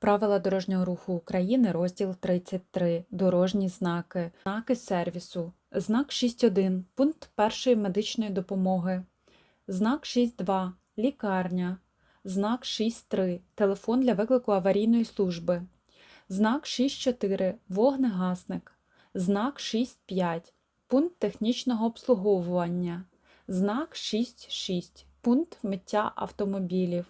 Правила дорожнього руху України, розділ 33. Дорожні знаки. Знаки сервісу. Знак 6.1. Пункт першої медичної допомоги. Знак 6.2. Лікарня. Знак 6.3. Телефон для виклику аварійної служби. Знак 6.4. Вогнегасник. Знак 6.5. Пункт технічного обслуговування. Знак 6.6. Пункт миття автомобілів.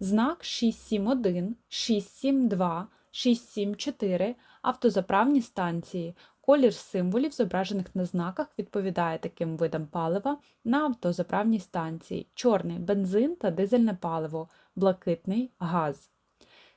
Знак 671, 672, 674 автозаправні станції. Колір символів, зображених на знаках, відповідає таким видам палива на автозаправній станції: чорний бензин та дизельне паливо, блакитний газ.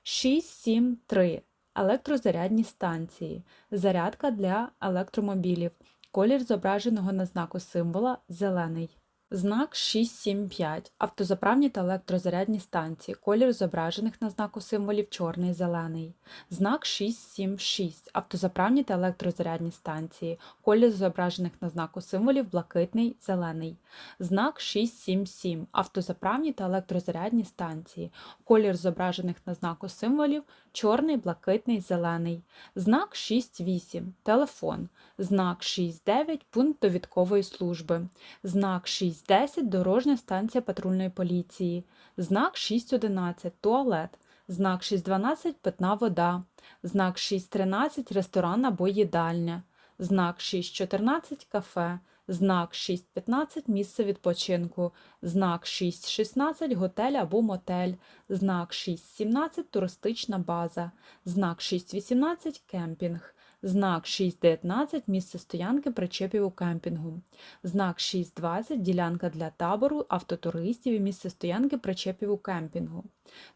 673 електрозарядні станції. Зарядка для електромобілів. Колір зображеного на знаку символа зелений. Знак 675. Автозаправні та електрозарядні станції. Колір зображених на знаку символів чорний зелений. Знак 676. Автозаправні та електрозарядні станції. Колір зображених на знаку символів блакитний зелений. Знак 677. Автозаправні та електрозарядні станції. Колір зображених на знаку символів чорний, блакитний, зелений. Знак 68. Телефон. Знак 69. Пункт довідкової служби. Знак 6.10 дорожня станція патрульної поліції. Знак 6.11 туалет. Знак 6.12 питна вода. Знак 6.13 ресторан або їдальня. Знак 6.14 кафе. Знак 6.15 місце відпочинку. Знак 6.16 готель або мотель. Знак 6.17 туристична база. Знак 6.18 кемпінг. Знак 6.19 місце стоянки причепів у кемпінгу. Знак 6.20 ділянка для табору, автотуристів і місце стоянки причепів у кемпінгу.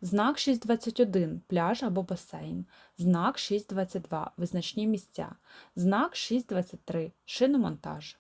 Знак 6.21 пляж або басейн. Знак 6.22 визначні місця. Знак 6.23 шиномонтаж.